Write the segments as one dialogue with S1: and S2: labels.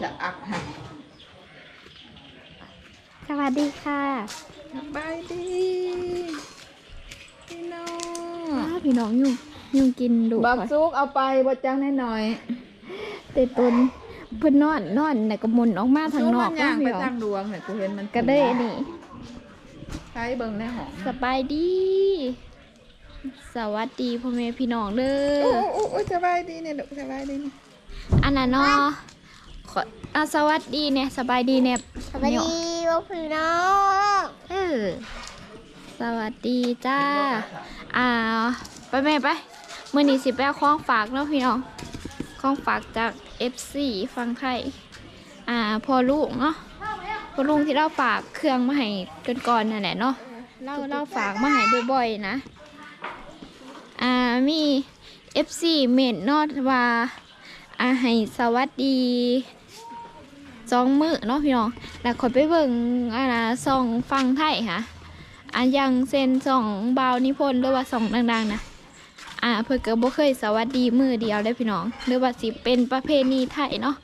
S1: จะอักหัก
S2: สวัสดีค่ะ
S1: สบายดีพี่น้อง
S2: อ้าวพี่น้องยุงยุงกินดุ
S1: บัก
S2: ข่อย
S1: ซุกเอาไปบ่จังแน่หน่อย
S2: เตะตนเพิ่นนอนนอนน่ะก็หมุนออกมาทางนอก
S1: ซุมันย่างไป
S2: พี่น้อง
S1: ทางดวงเนี่ยกูเห็นมัน
S2: ก็ได้อันนี่
S1: ใช้เบิ่งในห้อง
S2: สบายดี สวัสดีพ่อแม่พี่น้องเด้
S1: โอ้
S2: อ
S1: โอ้โอ้สบายดีเนี่ยลูกสบายดีเนี่ย
S2: อันนั้นเนาะข ออะสวัสดีเนี่ยสบายดีเนี่ย
S3: สวัสดีพ่อพี่น้อง
S2: เออสวัสดีจ้า อ่า ไปแม่ไปมื้อนี้สิไปเอาของฝากเนาะพี่น้องของฝากจาก FC ฟังไทยอ่า พอลูกเนาะพอลุงที่เราฝากเครื่องมาให้กันก่อนนั่นแหละเนาะเราเราฝากมาให้บ่อยๆนะ อ่ามี FC เมนเนาะว่าอ่าให้สวัสดี สองมือเนาะพี่น้องแล้วคอยไปเบิ่งอ่าซองฟังไทยค่ะอ่ายังเซนสองบาวนิพนธ์หรือว่าสองดังๆนะอ่าเพิ่นก็บ่เคยสวัสดีมือเดียวเลยพี่น้องหรือว่าสิเป็นประเพณีไทยเนาะ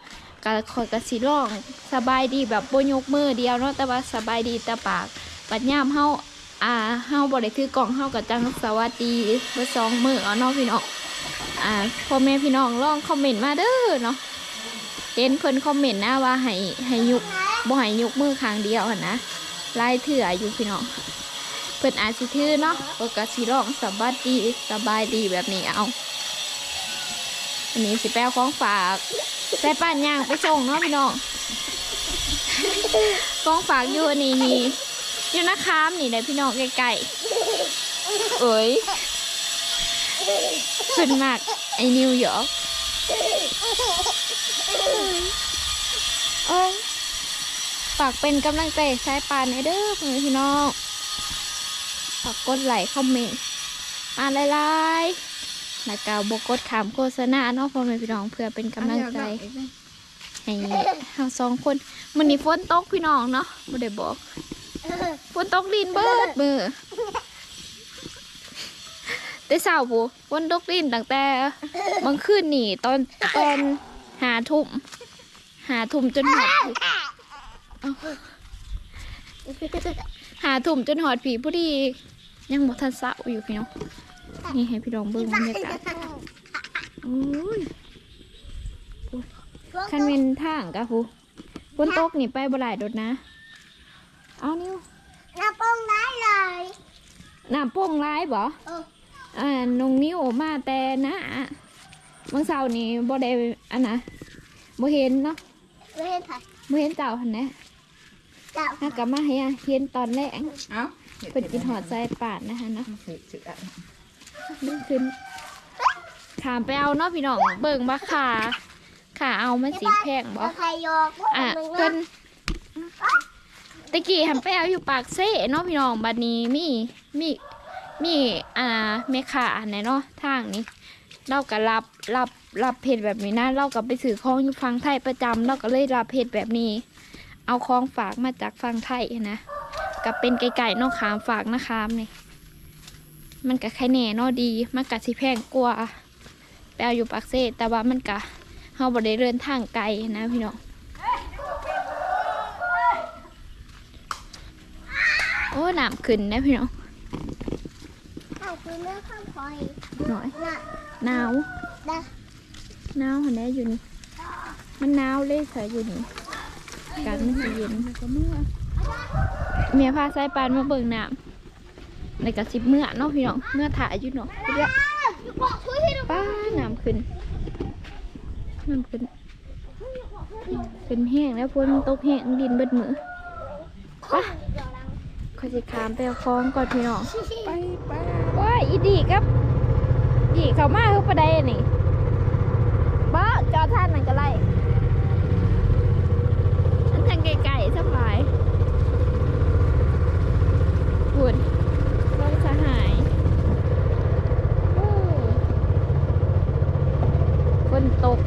S2: ก็คอยกระสิร้องสบายดีแบบบ่ยกมือเดียวเนาะแต่ว่าสบายดีแต่ปากปัดยามเฮาอ่าเฮาบ่ได้ถือกล่องเฮาก็จังสวัสดีเบ่สองมือเอาเนาะพี่น้องอ่าพ่อแม่พี่น้องลองคอมเมนต์มาเด้อเนาะ เห็นเพิ่นคอมเมนต์นะว่าให้ให้ยกบ่ให้ยุกมือข้างเดียวหั่นะลายเถื่ออยู่พี่น้องเพิ่นอาจสิถือเนาะเพิ่นก็สิร้องสวัสดีสบายดีแบบนี้เอาอันนี้สิแปลของฝากใส่ป่านย่างไปส่งเนาะพี่น้องกองฝากอยู่นี่นี่อยู่นะครับนี่ได้พี่น้องไกลๆเอ้ยขึ้นมากไอ้นิวยอร์ก เอ้ยฝากเป็นกำลังใจใช้ปานให้เด้อพ่อแม่พี่น้องฝากกดไลค์คอมเมนต์มาหลายๆแล้วก็บกดขามโฆษณาเนาะพ่อแม่พี่น้องเพื่อเป็นกำลังใจให้เราสองคนมันนี้ฝนตกพี่น้องเนาะบ่ได้บอกฝนตกดินเบิดมือ แต่เช้าปูฝนตกดินตั้งแต่บางคืนนี่ตอนตอนหาทุ่มหาทุ่มจนหอดผีหาทุ่มจนหอดผีพอดียังบ่ทันเศร้าอยู่พี่น้องนี่ให้พี่น้องเบิ่งบรรยากาศโอ้ยคันเวนทางกะฟูฝนตกนี่ไปบ่หลายโดดนะ เอานิ้ว
S3: น้ำปงได้เลย
S2: น้ำโป่งร้ายบ่
S3: เออ
S2: อ่านงนิ้วมาแต่นะบางเสาร์นี่บ่ได้อันนะบ่เห็นเนาะ
S3: ไม่ให้ถ่าย
S2: บ่เห็นเจ้าหั่นนะ
S3: จับ
S2: ถ้ากลับมาให้อะเห็นตอนแรก
S1: เอ้า
S2: เพิ่นกินหอดใจปาดนะคะเนาะ
S1: เห็ดเสือ
S2: นึกขึ้นถามไปเอาเนาะพี่น้องเบิ่งบ่ขาขาเอามันสีแพงบ่
S3: ใครยก
S2: อะเพิ่นตะกี้หันไปเอาอยู่ปากเซ่เนาะพี่น้องบัดนี้มีมี มีอ่าแม่ค้าไหนเนาะทางนี้เราก็รับรับรับเพจแบบนี้นะเราก็ไปซื้อของอยู่ฟังไทยประจำเราก็เลยรับเพจแบบนี้ เอาของฝากมาจากฟังไทยนะกับเป็นไก่ๆเนอกขามฝากนะครับนี่มันก็แค่แน่เนอดี มันก็สิแพงกว่าไปเอยู่ปากเซแต่ว่ามันก็เฮาบ่ได้เดินทางไกลนะพี่น้องโอ้หน้ำขึ้นนะพี่น้อง
S3: เอา คือเนื้อข้าวพลอย
S2: หน่อย
S3: น่ะ
S2: หนาว
S3: ได้
S2: หนาวหันแน่อยู่นี่มันหนาวเลยเถอะอยู่นี่อากาศมันสิเย็นเมียพาสายปานมาเบิ่งน้ำในกระสิบเมื่อเนาะพี่น้องเมื่อถ่ายอยู่เนาะเรียก
S3: บอกคุยให้ดู
S2: ป้าน้ำขึ้นน้ำขึ้นขึ้นแห้งแล้วฝนตกแห้งดินเบิดมือไป้าขอยสิขามไปเอาคลองก่อนพี่น้อง
S1: ไปไป
S2: ว้าย อีดีครับดีเขามาเขาประเด็นนี่บ้าจอท่านนั่นก็ไล่อันทางไกลๆสบายคุณรถสหายฝนตก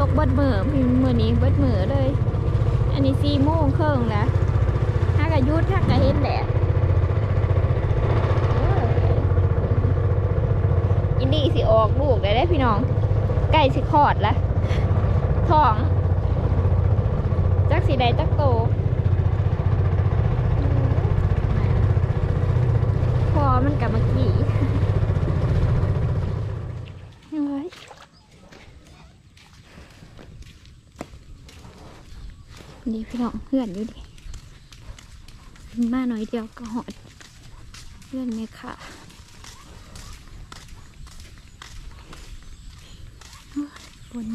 S2: ตกเบิดมือมีมือนี้เบิดมือเลย อันนี้สี่โมงครึ่งแล้ว ยุดถ้ากะเห็นแดดเอออินดีสิออกลูกได้ได้พี่น้องไก่สิคลอดละท้อง จักสีใดจักโตพอมันกับเมื่อกี้ดีพี่น้องเพื่อนอยู่ดิ มาหน่อยเดียวก็หอดเพื่อนเนี่ยค่ะโอ้ยบน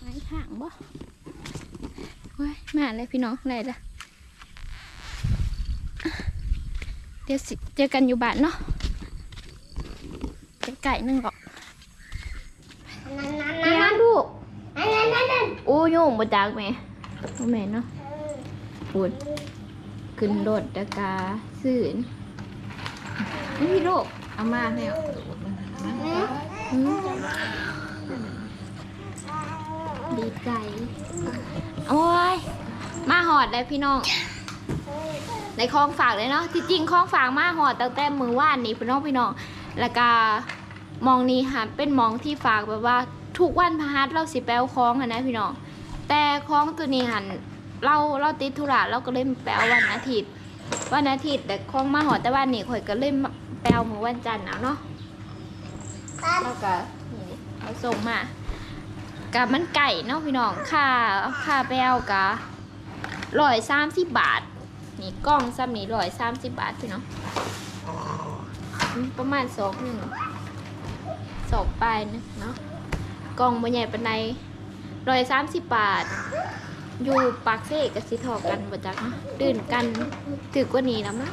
S2: ไม้ห่างบ่โอ้ยมาเลยพี่น้องอะไรล่ะเดี๋ยวสิเจอกันอยู่บ้านเนาะไก่ๆนึงหรอก
S3: นั่นนั่น
S2: เลี้ย
S3: นั่
S2: ง
S3: น
S2: ลูก
S3: นั่นนั่นนั่น
S2: โอ้โยงบ่จากแม่บ่แม่นเนาะปวด ขึ้นรถตะกาสื่นนี่ลูกเอามาให้เอาอืมดีใจ โอ้ย มาหอดเลยพี่น้องในคลองฝากเลยเนาะที่จริงคลองฝากมาหอดตั้งแต่มือว่านนี้พี่น้องพี่น้อง แล้วก็มองนี้ค่ะเป็นมองที่ฝากแบบว่าทุกวันพฤหัสเราสิแปลวคลองอะนะพี่น้อง แต่คลองตัวนี้หัน เราเราติดธุระเราก็เลยมาแปลวันอาทิตย์ วันอาทิตย์แต่คลองมาหอแต่วันนี้ข่อยก็เลยมาแปลมือวันจันทร์เอาเนาะแล้วก็เอาส่งมากับมันไก่เนาะพี่น้องค่าค่าแปลวกะร้อยสามสิบบาท นี่กล้องซ้ำนี่ร้อยสามสิบบาทพี่น้องประมาณสองหนึ่งสองปลายนะเนาะกล้องบนใหญ่ปานใดร้อยสามสิบบาท อยู่ปากเซ่กับสิทอกันบ่จักเนาะตื่นกันถือกว่านี้นะมั้ง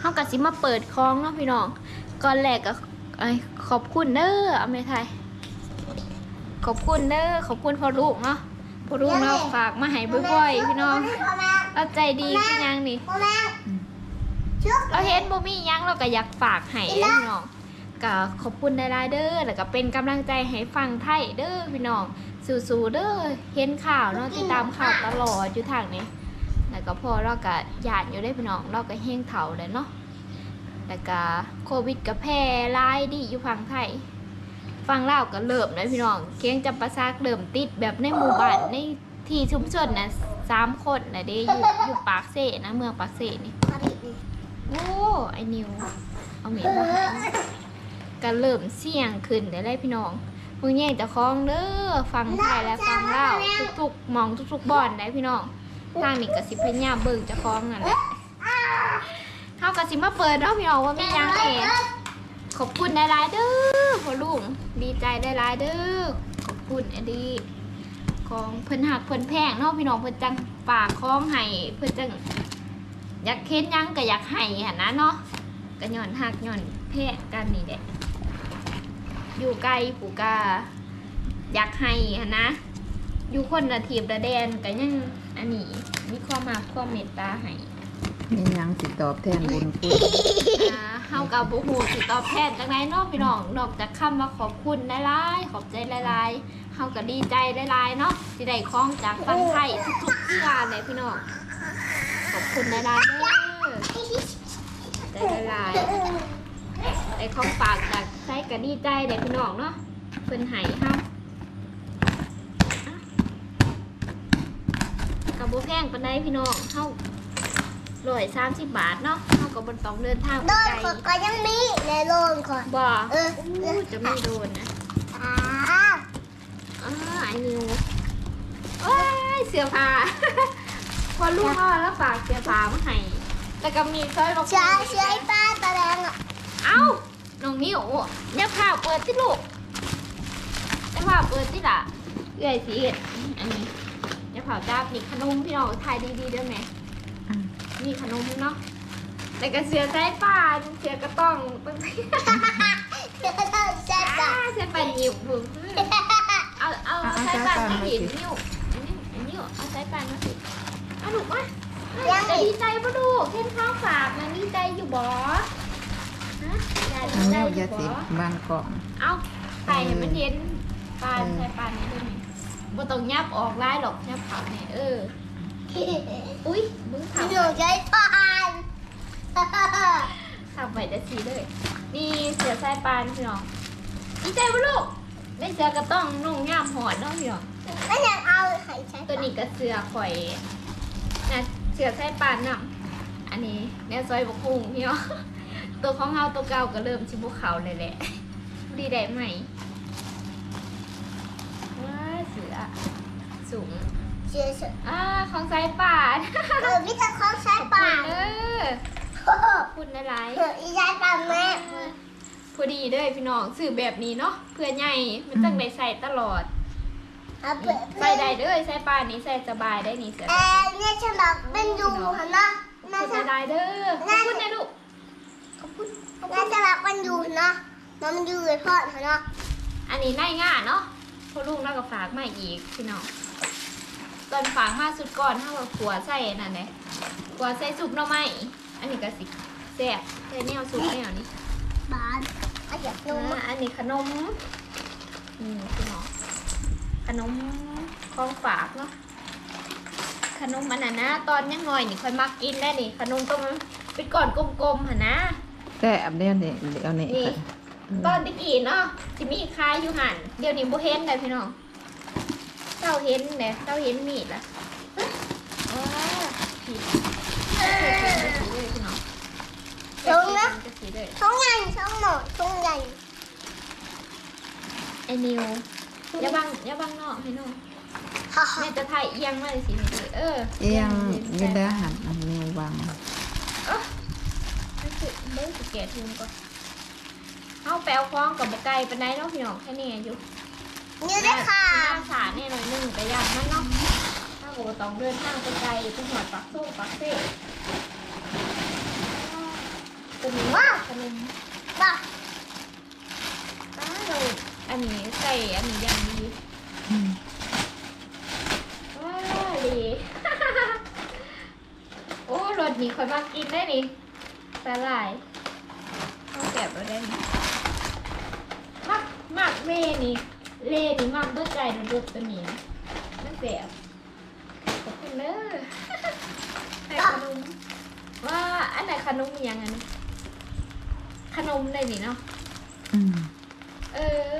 S2: เฮากับสิมาเปิดคลองเนาะพี่น้องก่อนแรกก็ไอ้ขอบคุณเด้ออเมไทย ขอบคุณเด้อขอบคุณพ่อลูกเนาะพ่อลูกเราะฝากมาให้บ่อยๆพี่น้อง
S3: พ่อแม่
S2: เราใจดีพี่ยังนี่เราเห็นบ่มียังเราก็อยากฝากให้พี่น้องก็ขอบคุณหลายๆเด้อแล้วก็เป็นกำลังใจให้ฟังไทยเด้อพี่น้อง สู้ๆเด้อเห็นข่าวเนาะติดตามข่าวตลอดอยู่ทางนี้แล้วก็พอเราก็ญาติอยู่ได้พี่น้องเราก็เฮงเฒ่าเลยเนาะแล้วก็โควิดก็แพร่หลายดีอยู่ฝั่งไทยฟังเล่าวก็เริ่มนะพี่น้องเคียงจำปาซากเริ่มติดแบบในหมู่บ้านในที่ชุมชนนะสามคนนะเด้อยู่อยู่ปากเสนะเมืองปากเสนี่โอ้ไอ้นิวเอาเมียมาก็เริ่มเสี่ยงขึ้นได้เลยพี่น้อง มึงแย่งจะคล้องเด้อฟังไทยและฟังเล่าทุกๆมองทุกๆบ่อนได้พี่น้องทางนี้ก็สิพยาเบิ่งจะคล้องนั่นแหละเฮาก็สิมาเปิดเนาะพี่น้องว่ามียังเองขอบคุณได้หลายเด้อพ่อลุงดีใจได้หลายเด้อขอบคุณอดีของเพิ่นหักเพิ่นแพงเนาะพี่น้องเพิ่นจังฝากคล้องให้เพิ่นจังอยากเค้นยังก็อยากให้หันนะเนาะก็ย้อนหักย้อนแพะกันนี่แหละ อยู่ไกลผูกาอยากให้หันนะ อยู่คนละทีบละแดนก็ยังอันนี้มีความมาความเมตตาให้
S1: มีหยังสิตอบแทนบุญคุณ
S2: อ่าเฮากับบุหูสิตอบแทนจังไดเนาะพี่น้องนอกจากคำว่าขอบคุณหลายๆขอบใจหลายๆเฮาก็ดีใจหลายๆเนาะที่ได้ของจากฟังไทยทุกๆที่านเลยพี่น้องขอบคุณหลายๆเด้อใจละลายไอ้ของฝากจาก ใช้ก็ดีใจเด็กพี่น้องเนาะเพิ่นให้เฮากับบ่แพงปานใดพี่น้องเฮาร้อยสามสิบบาทเนาะเฮาก็บ่ต้องเดินทาง
S3: โด
S2: ไป
S3: น
S2: ไกล
S3: คนก็ยังมีในโลนก่อน
S2: บ่
S3: เออ
S2: อู้จะไม่โดนนะ
S3: อ่า
S2: อ้าไอ้นิวว้ายเสื้อผ้าพอลูกพ่อแล้วฝากเสื้อผ้ามาให้แล้วก็มีสร้อยรอง
S3: เชื่อ
S2: เท้า
S3: เชื่อไอ้ป้าตาแดงอะ
S2: เอ้า น้องมิวอย่าพาเปิดที่ลูกอย่าพาเปิดที่ละเอื่อยสิอันนี้อย่าพาจับนี่ขนมพี่น้องถ่ายดีๆเด้อแม่
S1: อะ
S2: มีขนมเนาะแต่ก็เสือใส่ป่าเสือกระต้องตั้งแต่
S3: เชื่อต้องเชื่อ
S2: อ่า
S3: จ้ะ
S2: เสือปันหยิบบุเอาเอาใส่ป่านมาผิดนิ้วอันนี้อันนี้เอาใส่ป่านมาผิดเอาลูกมาจะดีใจปะลูกเห็นข้าวฝากนะดีใจอยู่บ่ฮะยายดี
S1: อัน
S2: ใจ
S1: นี้
S2: อ
S1: อย่า
S2: ยู่
S1: ติ
S2: บ่
S1: ดบางกล่อง
S2: เอาไข่ให้มันเห็นปลาใส่ปลาเนี่ยด้วยนี่บ่ต้องยับออกไล่หรอกยับเขาเนี่ยเออ อุ้ยมึง
S3: ห
S2: ทำ
S3: นูใช้ปาน
S2: ทำไปได้สีเลย นี่เสือสายปานพี่น้องดีใจปะลูกได้เสือก็ต้องนุ่งย่ามหอดเนาะพี่น้อง
S3: ไม่อยากเอาไข่ใช้
S2: ตัวนี้ก็เสือข่อยนะเสือสายปานนำอันนี้แนวซอยบกคุงพี่น้อง ตัวของเฮาตัวเก่าก็เริ่มชิบุเขาเลยแหละดีได้ไหมว้าเสือสูง
S3: เสียสุด
S2: อ่าของสายป่าน
S3: เออมิตรของใช้ป่า
S2: เออ
S3: โอ้โห
S2: พูดอะไร
S3: เอออีใช้ป่าแม่
S2: พอดีเด้อพี่น้องสื่อแบบนี้เนาะเพื่อใหญ่มันต้องได้ใส่ตลอด
S3: เอาเปิด
S2: ใส่ได้เด้อใส่ป่านนี้ใส่สบายได้นี่เสือ
S3: เออเนี่ยฉันบอกเป็นอยู่หันนะ
S2: พู
S3: น่า
S2: ด
S3: จะ
S2: ได้เด้อขอบคุณนะลูก
S3: น่า
S2: ณ
S3: จะรักมันอยู่นะมันอยู่เลยพ่อหันนะ
S2: อันนี้ได้ง่ายเนาะพอลูกเราก็ฝากมาอีกพี่น้องตอนฝากมาสุดก่อนเท่ากับขัวใส่นั่นแหละขัวใส่ซุปหน่อไม้อันนี้ก็สิแซ่บใส่แนวซุปแนวนี้
S3: บ้านอาอยากดู
S2: อ่าอันนี้ขนมนี่พี่น้องขนมของฝากเนาะขนมอันนั้นนะตอนยังน้อยนี่ค่อยมักกินได้นี่ขนมต้มเป็นก้อนกลมๆหั่นนะ
S1: แต่อับเดียวเนี่ยเดี๋ยวนี้
S2: นี่ตอนตะกี้เนาะที่มีขายอยู่หันเดี๋ยวนี้บ่เห็นเลยพี่น้องเจ้าเห็นเลยเจ้าเห็นมีดละว้าวผิดเลยพี่น้องจะสีเลย
S3: ช่องใหญ่ช่องหมดช่องใหญ่
S2: ไอ้นิวอย่าบังอย่าบังนอกให้น้อง
S3: ฮ่าฮ่า
S2: แม่จะถ่ายเอียงมาเลยสิให้ดูเออ
S1: เอียงอยืนได้หันอันนี้วาง
S2: รู้สึก เบิ้งสเกตทีมก่อนเอาแปลวคล้องกับบไก่ปันไดเนาะพี่น้องแค่นี้อยู่
S3: นี่ได้ค่ะ
S2: หน้าสาแน่หน่อยหนึงแต่ยากมันเนาะถ้าโบต้องเดินทางไปไกลไปหอดปักโซ่ปักเซ่ตัวนี้ว่าขนม
S3: บ้า
S2: อ้าเราอันนี้ใส่อันนี้อย่างดี
S1: อืม
S2: ว้าดีโอ้รสนี้ค่อยมากินได้นี่ สาหร่ายเอาแสบเอาได้นี่มักมักเล่นี่เล่นี่มักเบิดใจนะดุตัวนี้นะมันแสบขอบคุณเด้อให้ขนมว่าอันไหนขนมมียังไงนะขนมได้นี่เนาะ
S1: อืม
S2: เออ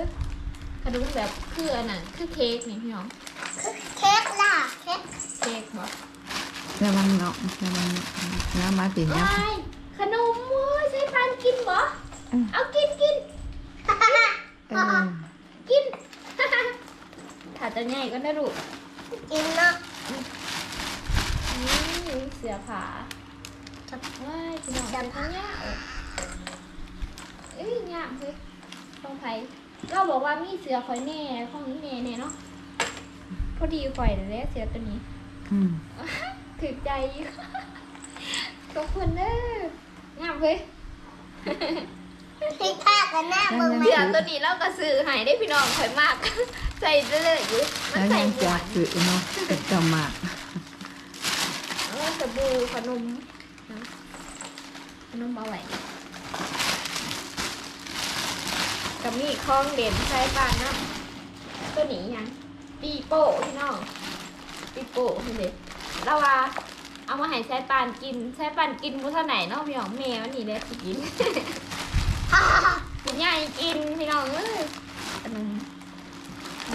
S2: ขนมแบบคืออันนั้นคือเค้กนี่พี่น้อง
S3: เค้กล่ะเค้ก
S2: เค้กบ่
S1: ระวังเนาะระวังเนาะน้ำมาติเนี่ย
S2: ว้ายขนมโอ้ยใช้พันกินบ่
S1: อืม
S2: เอากินกิน
S1: เออ
S2: กินถ้าจะใหญ่ก็ได้ลูก
S3: กินเนาะ
S2: นี่เสือผาว้ายพี่น้องจังทั้งเนี้ยเอ้ยงามเฮ้ยต้องไผเราบอกว่ามีเสือข่อยแน่ของนี้แน่แน่เนาะพอดีข่อยเลยแหละเสือตัวนี้
S1: อืม
S2: ถึกใจอยู่ขอบคุณเด้องามเฮ้ย
S3: ที่ท่ากันหน้ามึง
S2: เสือตัวนี้เราก็ซื้อใหายได้พี่น้องข่อยมาก ใส่เลยอยู่มัน
S1: แล้ว
S2: ใส่
S1: ยัง
S2: หม
S1: จะ
S2: วด
S1: คือเนาะเป็นกำมาก
S2: เออสบู่ขนมนะขนมเอาไว้กับมีคล้องเด่นใช้ปานนะตัวนี้ยังปีโป้พี่น้องปีโป้เห็นเด็เราว่า เอามาให้ใช้ปานกินใช้ปานกินมุท่าไหนเนาะพี่น้องแม่วันนี้เลยสิกิน
S3: ฮ่าฮ่า ฮ่า
S2: คุณยายกินพี่น้องเอ้ยขนม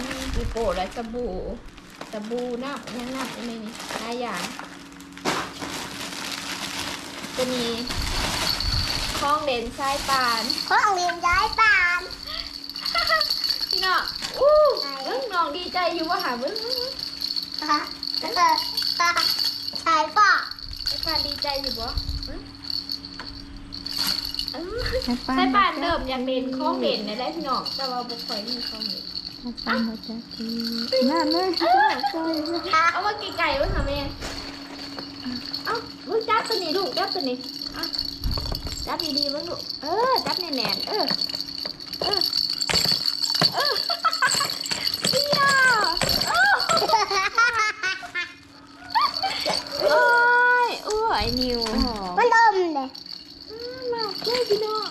S2: นี่ปีโป้และสบู่สบู่น้ำยังน้ำยังไงนี่หลายอย่างตัวนี้คล้องเลนซ้ายปาน
S3: ห้องเรียนย้ายปาน
S2: พี่น้องอู้เบิ้งน้องดีใจอยู่ว่าหาเบิ้งเบิ้งเบิ้ง
S3: ฮ่าเออฮ่าใช่ป่ะ
S2: ไอ้ปานดีใจอยู่บ่เบิ้งเออ
S1: ให้ป้า
S2: ใช่ปานเดิมอย่างเด่นคล้องเด่นในแรกพี่น้องแต่ว่าบุคคลมีคล้องเด่น
S1: ให้ป้ามาจักทีนั่นเลยใช่
S3: ฮ่า
S2: เอามาไก่ๆไว้ค่ะแม่เอ้าลูกจับตัวนี้ลูกจับตัวนี้อะจับดีๆไว้ลูกเออจับแน่นๆเออเออเออเปี้ยโอ้โอ้ยโอ้ยไอ้นิวหอม
S3: มันดมเลย
S2: มาเพี่น้อง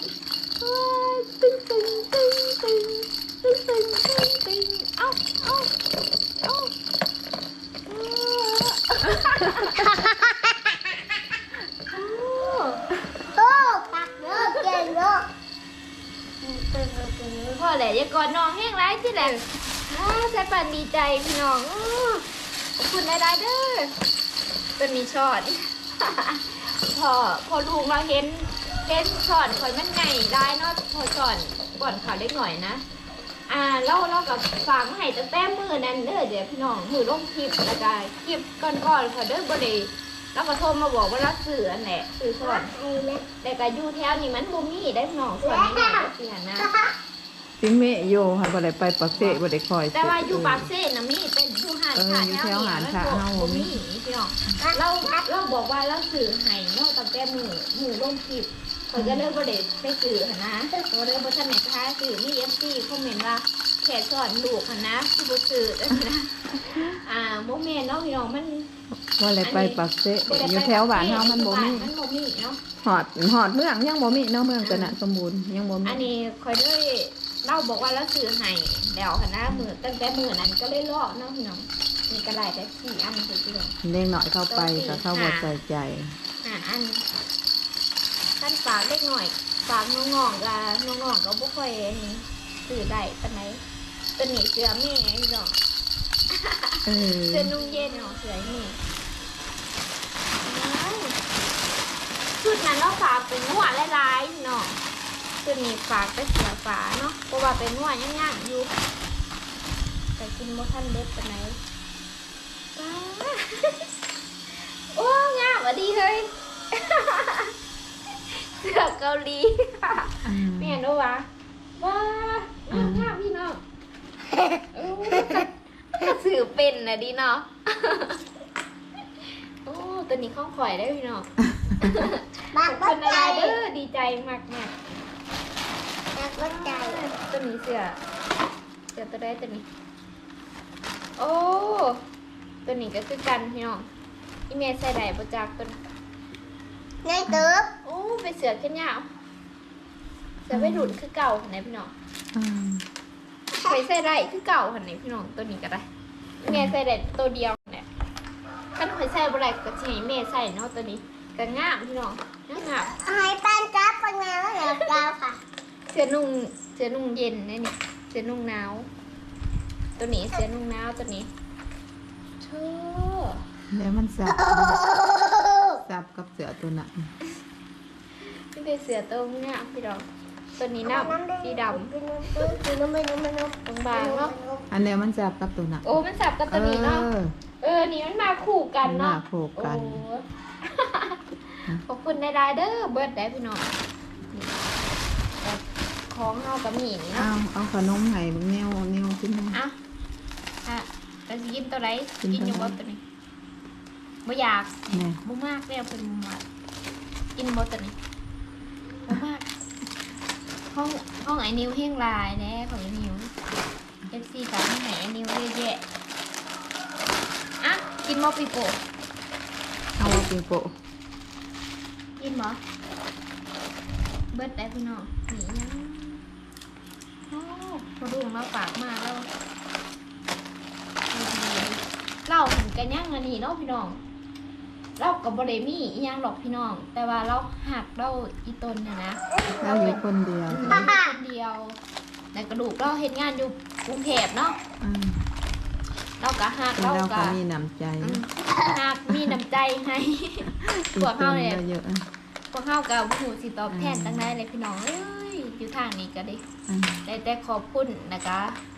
S2: โอ้ยตึงตึงตึงตึงตึงตึงตึงตึงเอ้าเอ้าเอ้าเออ
S3: โอ้ปักเลิกเก่งเลิก
S2: เอย่ากอดน้องแห้งไรที่แหละอ้าใส่ปันดีใจพี่น้องขอบคุณหลายๆเด้อเป็นมีช็อตพอพอลุงเราเห็น เห็นช็อตคอยมันไงได้เนาะพอช็อตก่อนเขาได้หน่อยนะ อ่าเราเรากับฟังให้ตั้งแต่มือนั้นเด้อเดี๋ยวพี่น้องมือลงคลิปแล้วก็คลิปก่อนๆเขาเด้อบ่ได้แล้วก็โทรมาบอกว่ารักสื่ออันแหละสื่อช็อตแต่ก็อยู่แถวนี้มันบ่มีได้หนองส่วนนี้ก็เปลี่ยนนะ
S1: สิเมะโยค่ะบ่ได้ไปปักเสะบ่ได้คอย
S2: แต่ว่าอยู่ปากเซ่น่ะมีเป็นอยู่หาน
S1: เออ
S2: ขา
S1: อยู่
S2: แถ
S1: แถ
S2: ว
S1: ว
S2: นี้
S1: หาด
S2: มัน
S1: ขา
S2: บ่
S1: เฮา
S2: บ่มีพี่น้องเราเราบอกว่าเราสื่อให้เนาะตั้งแต่มือมือลงคลิป เขาก็เลยบ่ได้ไปสื่อหั่นนะก็เลยบ่ทันได้ท้าสื่อมี FC คอมเมนต์ว่าแค่สอนลูกหั่นนะที่บ่สื่อจังซี่นะอ่าบ่แม่นเนาะพี่น้องมัน
S1: บ่ได้ไปปักเสะอยู่แถวบ้านเฮามันบ่มี
S2: มันบ่มีเนาะ
S1: หอดหอดเมืองยังบ่มีเนาะเมืองตะนะสมบูรณ์ยังบ่มี
S2: อันนี้คอยด้วยเล่าบอกว่าเราซื้อให้แล้วค่ะนะมือตั้งแต่มือนั้นก็เลยลอกเนาะพี่น้องมีกระไรแต่สี่อันคือพี่น้อง
S1: เล็กหน่อยเข้าไปก็เข้าบ่ใส่ใจ
S2: ห้าอันขั้น ฝากเล็กหน่อย ฝากน้องงๆกับน้องๆก็บ่ค่อยซื้อได้ปานไหนตัวนี้เสือแม่พี่น้อง
S1: เออ
S2: เสือนุ่งเย็นเนาะเสือนี่ชุดนั้นเราฝากเป็นหัวลายๆพี่น้องตัวนี้ฝากไปเสือฝาเนาะเพราะว่าเป็นหัวย่างๆอยู่แต่กินบ่ทันเด็ดปานไหนโอ้งามอะดีเลย เสือเกาหลี
S1: อืม
S2: แม่นบ่วะว้างามงามพี่น้องโอ้ก็สื่อเป็นนะดีเนาะโอ้ตัวนี้ข้องข่อยได้อพี่น้อง
S3: บัก
S2: ค
S3: บั
S2: น
S3: ก
S2: อะ
S3: ใจ
S2: ไรเด้อดีใจมากมาก
S3: บักบักใจ
S2: ๆตัวนี้เสือเสือตัวได้ตัวนี้ โอ้ตัวนี้ก็คือกันพี่น้องอีเมลใส่ได้ประจักตัวนี้
S3: ในตึก
S2: ไปเสือกันยาวเสือไปดุนคือเก่าไหนพี่น้อง
S1: อ
S2: ไปใส่ได้คือเก่าไหนพี่น้องตัวนี้ก็ได้อีเมลใส่ได้ตัวเดียวเนี่ยคันเคยใส่บ่ได้ก็สิให้แม่ใส่เนาะตัวนี้ก็งามพี่น้องงามงาม
S3: ให้ป้านจับคนงานแล้วเดี๋ยวเจ้าค่ะ
S2: เสื้อนุ่งเสื้อนุ่งเย็นนี่นี่เสื้อนุ่งหนาวตัวนี้เสื้อนุ่งหนาวตัวนี้เธอ
S1: เดี๋ยวมันสับสับกับเสือตัวนั้น
S2: นี่เป็นเสื้อตัวงามพี่น้องตัวนี้น้ำสีดำ
S3: เป็นน้ำตึกเป็นน้ำเป็นน้ำเป็นน้ำ
S2: บางๆเนาะ
S1: อันเนี้ยมันสับกับตัวนั้น
S2: โอ้มันสับกับตัวนี้เนาะ
S1: เออ
S2: เออนี่มันมาคู่กันเนาะ
S1: มาคู่กัน
S2: โอ้ขอบคุณในรายเดอร์เบิร์ดได้พี่น้องนี่แต่ของเฮากับหมีนี่
S1: เอา
S2: เนาะ
S1: เอาขนมให้บักแนวแนวกินให้
S2: อะอะเราจะกินตัวไหน
S1: กิน
S2: กินอยู่
S1: ตัวไหน
S2: บ่ตัวนี้บ่อยาก
S1: แน่
S2: บ่มากแล้วเป็นบ่มากกินบ่ตัวนี้ บ่มากห้องห้องไอ้นิวเฮงลายแน่ของไอ้นิว FC กับให้ไอ้นิวเยอะแยะอะกินบ่ปีโป้
S1: เอาว่าปิงโปะ
S2: กินบ่เบิดได้พี่น้องนี่ยังโอ้พอดุงเราฝากมาแล้วเราเห็นกันยังอันนี้เนาะพี่น้อง เรากับบริมีอิหยังหรอกพี่น้อง แต่ว่าเราหักเราอีตนเนี่ยนะ
S1: เราอยู่คนเดียว
S2: อืมเราอยู่คนเดียวแต่กระดูกเราเห็นงานอยู่กรุงเทพเนาะ
S1: อืม
S2: เราก็หักเรา
S1: เรา
S2: ก็
S1: ก็มีน้ำใจ
S2: อืมหักมีน้ำใจให้ พวกเราเนี่ย
S1: เยอะๆอะ
S2: พวกเขากับหูสิตอบแทนตั้งได้เลยพี่น้องเอ้ยอยู่ทางนี้ก็ได้
S1: อืม
S2: ได้แต่ขอบคุณนะคะข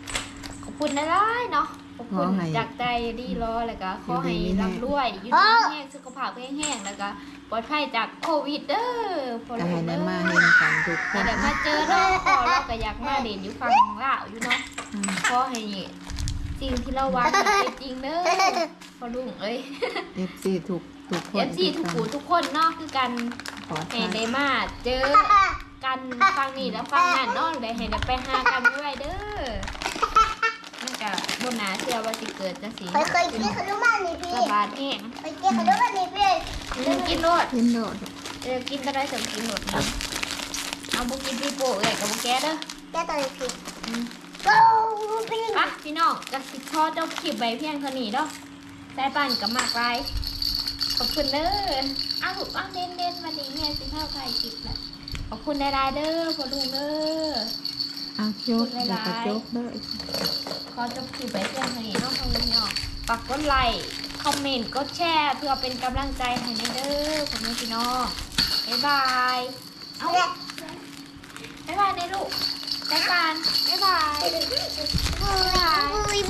S2: อบ คุณได้หลายๆเนาะขอบคุณ
S1: ขอให้
S2: จากใจดีรอแล้วก็ขอให้
S1: อยู่ดีมีแรง
S2: ร่ำรวยอยู่ดีมีแห้งสุขภาพแห้งๆแล้วก็ปลอดภัยจากโควิดเด้อพอ
S1: ก็
S2: ลู
S1: ให้
S2: ก
S1: ได้
S2: เด้อ
S1: มาเห็นกันทุกค
S2: แต่
S1: น
S2: เดี๋ยวมาเจอเนาะพอเราก็อยากมาเด่นอยู่ฝั่งลาวอยู่เนาะ
S1: อืม
S2: ขอให้สิ่งที่เราวางเป็นจริงเด้อพอลุงเอ้ย
S1: FC ทุกทุกคน
S2: เอฟซีทุกผู้ทุกคนเนาะคือกัน
S1: ขอ
S2: ให้
S1: ทาน
S2: ได้มาเจอกันฟังนี่แล้วฟังนั่นเนาะได้ให้ได้ไปหากันด้วยเด้อนั่นก็ บนหนาเชื่อว่าสิเกิดจังสี
S3: เคยเคยกินขนมบ้านนี่พี่
S2: ระบาดแห้ง
S3: เคยกินขนมบ้านนี่พี่
S2: อืมกินโลด
S1: กินโดด
S2: เออกินก็ได้สมกินโลดนะเอาบุกินพี่โป้เอ้ยกับบุแกเด้อ
S3: แกตัวนี้พี่
S2: อืม
S3: โอ้พี่
S2: ไปพี่น้องกสิทอดเจ้าคลิปใบเพียงเท่านี้เนาะสายป่นกับมากไรขอบคุณเด้ออ้าวอ้าวเน้นเน้นๆมาดีเนี่ยสิเท่าใครคลิปแหละขอบคุณได้ๆเด้อพอลุงเด้อ
S1: อะยกแล้วก็ยกเลย
S2: ขอจบคลิปไปเพียงเท่านี้น้องทอแม่พี่น้องฝากกดไลค์คอมเมนต์กดแชร์เพื่อเป็นกำลังใจให้เด้อพ่อแม่พี่น้องบ๊ายบายเอาบ๊ายบายในลูกบ๊ายบายบ๊ายบาย
S3: เฮ้ย